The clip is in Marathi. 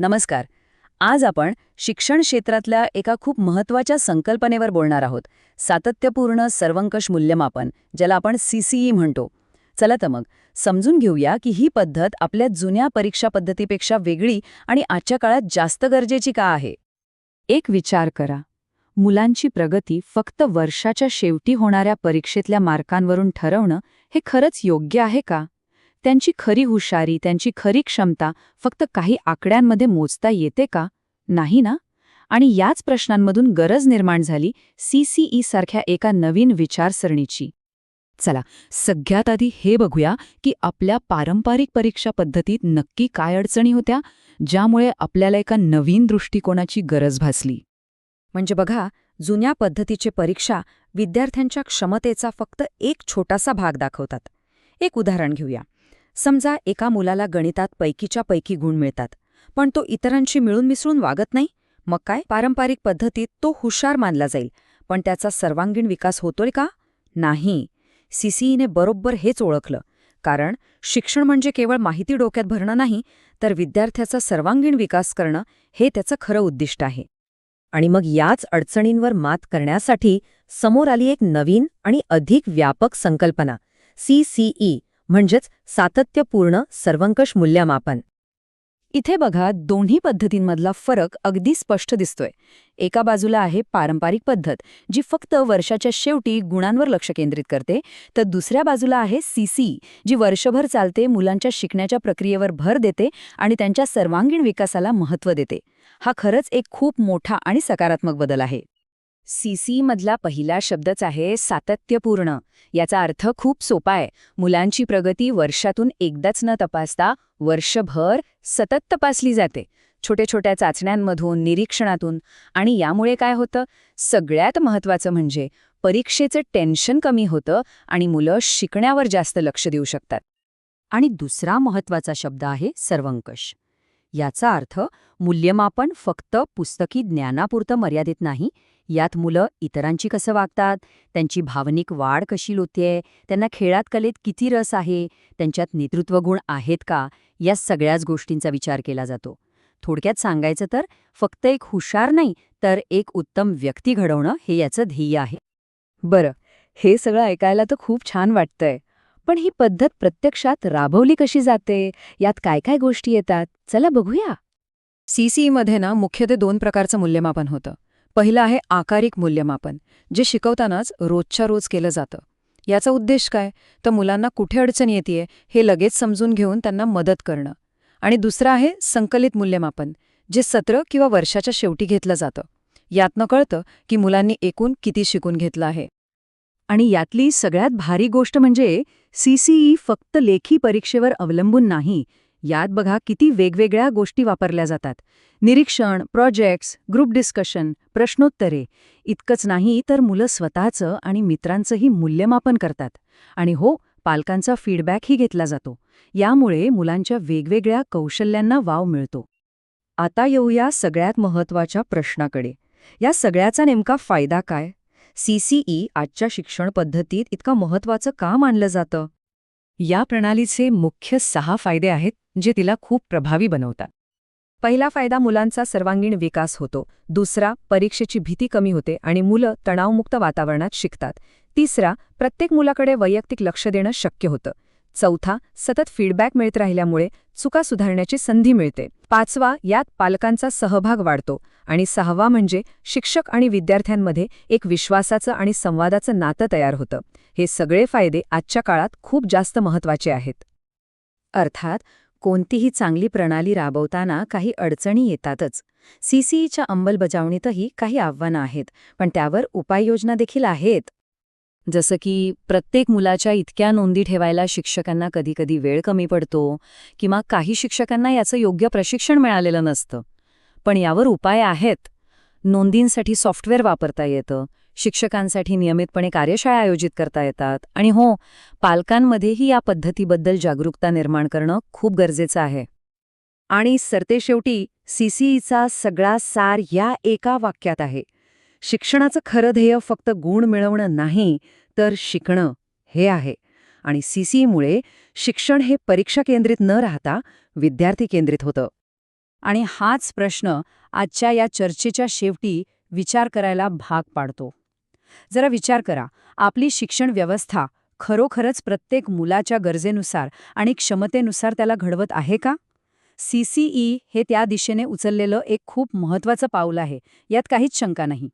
नमस्कार. आज आपण शिक्षण क्षेत्रातल्या एका खूप महत्त्वाच्या संकल्पनेवर बोलणार आहोत. सातत्यपूर्ण सर्वंकष मूल्यमापन ज्याला आपण सीसीई म्हणतो. चला तर मग समजून घेऊया की ही पद्धत आपल्या जुन्या परीक्षा पद्धतीपेक्षा वेगळी आणि आजच्या काळात जास्त गरजेची का आहे? एक विचार करा. मुलांची प्रगती फक्त वर्षाच्या शेवटी होणाऱ्या परीक्षेतल्या मार्कांवरून ठरवणं हे खरंच योग्य आहे का? त्यांची खरी हुशारी त्यांची खरी क्षमता फक्त काही आकड्यांमध्ये मोजता येते का? नाही ना? आणि याच प्रश्नांमधून गरज निर्माण झाली सीसीई सारख्या एका नवीन विचारसरणीची. चला सगळ्यात आधी हे बघूया की आपल्या पारंपरिक परीक्षा पद्धतीत नक्की काय अडचणी होत्या ज्यामुळे आपल्याला एका नवीन दृष्टिकोनाची गरज भासली. म्हणजे बघा जुन्या पद्धतीचे परीक्षा विद्यार्थ्यांच्या क्षमतेचा फक्त एक छोटासा भाग दाखवतात. एक उदाहरण घेऊया. समजा एका मुलाला गणितात पैकीच्या पैकी गुण मिळतात पण तो इतरांशी मिळून मिसळून वागत नाही? मग काय? पारंपरिक पद्धतीत तो हुशार मानला जाईल पण त्याचा सर्वांगीण विकास होतोय का? नाही. सीसीईने बरोबर हेच ओळखलं. कारण शिक्षण म्हणजे केवळ माहिती डोक्यात भरणं नाही तर विद्यार्थ्याचा सर्वांगीण विकास करणं हे त्याचं खरं उद्दिष्ट आहे. आणि मग याच अडचणींवर मात करण्यासाठी समोर आली एक नवीन आणि अधिक व्यापक संकल्पना सीसीई म्हणजेच सातत्यपूर्ण सर्वंकष मूल्यमापन. इथे बघा दोन्ही पद्धतींमधला फरक अगदी स्पष्ट दिसतोय. एका बाजूला आहे पारंपरिक पद्धत जी फक्त वर्षाच्या शेवटी गुणांवर लक्ष केंद्रित करते तर दुसऱ्या बाजूला आहे सीसी जी वर्षभर चालते मुलांच्या शिकण्याच्या प्रक्रियेवर भर देते आणि त्यांच्या सर्वांगीण विकासाला महत्त्व देते. हा खरंच एक खूप मोठा आणि सकारात्मक बदल आहे. सीसी मधला पहिला शब्दच आहे सातत्यपूर्ण. याचा अर्थ खूप सोपा आहे. मुलांची प्रगती वर्षातून एकदाच न तपासता वर्षभर सतत तपासली जाते. छोट्या छोट्या चाचण्यांमधून निरीक्षणातून. आणि यामुळे काय होतं? सगळ्यात महत्त्वाचं म्हणजे परीक्षेचं टेन्शन कमी होतं आणि मुलं शिकण्यावर जास्त लक्ष देऊ शकतात. आणि दुसरा महत्त्वाचा शब्द आहे सर्वंकष. याचा अर्थ मूल्यमापन फक्त पुस्तकी ज्ञानापुरतं मर्यादित नाही यात मुलं इतरांची कसं वागतात? त्यांची भावनिक वाढ कशी लोतेय त्यांना खेळात कलेत किती रस आहे? त्यांच्यात नेतृत्वगुण आहेत का? या सगळ्याच गोष्टींचा विचार केला जातो. थोडक्यात सांगायचं तर फक्त एक हुशार नाही तर एक उत्तम व्यक्ती घडवणं हे याचं ध्येय आहे. बरं हे सगळं ऐकायला तर खूप छान वाटतंय. पण ही पद्धत प्रत्यक्षात राबवली कशी जाते? यात काय काय गोष्टी येतात? चला बघूया. सीसीईमध्ये ना मुख्य ते दोन प्रकारचं मूल्यमापन होतं. पहिलं आहे आकारिक मूल्यमापन जे शिकवतानाच रोजच्या रोज केलं जातं. याचा उद्देश काय? तर मुलांना कुठे अडचण येते हे लगेच समजून घेऊन त्यांना मदत करणं. आणि दुसरं आहे संकलित मूल्यमापन जे सत्र किंवा वर्षाच्या शेवटी घेतलं जातं. यातनं कळतं की मुलांनी एकूण किती शिकून घेतलं आहे. आणि यातली सगळ्यात भारी गोष्ट म्हणजे सीसीई फक्त लेखी परीक्षेवर अवलंबून नाही यात बघा किती वेगवेगळ्या गोष्टी वापरल्या जातात. निरीक्षण प्रोजेक्ट्स ग्रुप डिस्कशन प्रश्नोत्तरे. इतकंच नाही तर मुलं स्वतःचं आणि मित्रांचंही मूल्यमापन करतात. आणि हो पालकांचा फीडबॅकही घेतला जातो. यामुळे मुलांच्या वेगवेगळ्या कौशल्यांना वाव मिळतो. आता येऊया सगळ्यात महत्त्वाच्या प्रश्नाकडे. या सगळ्याचा नेमका फायदा काय? सीसीई आजच्या शिक्षण पद्धतीत इतका महत्त्वाचं का मानलं जातं? या प्रणालीचे मुख्य सहा फायदे आहेत. जे तिला खूप प्रभावी बनवतात. पहिला फायदा मुलांचा सर्वांगीण विकास होतो. दुसरा परीक्षेची भीती कमी होते आणि मुलं तणावमुक्त वातावरणात शिकतात. तिसरा प्रत्येक मुलाकडे वैयक्तिक लक्ष देणं शक्य होतं. चौथा सतत फीडबॅक मिळत राहिल्यामुळे चुका सुधारण्याची संधी मिळते. पाचवा यात पालकांचा सहभाग वाढतो. आणि सहावा म्हणजे शिक्षक आणि विद्यार्थ्यांमध्ये एक विश्वासाचं आणि संवादाचं नातं तयार होतं. हे सगळे फायदे आजच्या काळात खूप जास्त महत्त्वाचे आहेत. अर्थात कोणतीही चांगली प्रणाली राबवताना काही अडचणी येतातच. सीसीईच्या अंमलबजावणीतही काही आव्हानं आहेत पण त्यावर उपाययोजना देखील आहेत. जसं की प्रत्येक मुलाच्या इतक्या नोंदी ठेवायला शिक्षकांना कधीकधी वेळ कमी पडतो किंवा काही शिक्षकांना याचं योग्य प्रशिक्षण मिळालेलं नसतं. पण यावर उपाय आहेत. नोंदींसाठी सॉफ्टवेअर वापरता येतं शिक्षकांसाठी नियमितपणे कार्यशाळा आयोजित करता येतात. आणि हो पालकांमध्येही या पद्धतीबद्दल जागरूकता निर्माण करणं खूप गरजेचं आहे. आणि सरतेशेवटी सीसीईचा सगळा सार या एका वाक्यात आहे. शिक्षणाचं खरं ध्येय फक्त गुण मिळवणं नाही तर शिकणं हे आहे. आणि सीसीईमुळे शिक्षण हे परीक्षा केंद्रित न राहता विद्यार्थी केंद्रित होतं. आणि हाच प्रश्न आजच्या या चर्चेच्या शेवटी विचार करायला भाग पाडतो. जरा विचार करा. आपली शिक्षण व्यवस्था खरोखरच प्रत्येक मुलाच्या गरजेनुसार आणि क्षमतेनुसार त्याला घडवत आहे का? सीसीई हे त्या दिशेने उचललेलं एक खूप महत्वाचं पाऊल आहे. यात काहीच शंका नाही.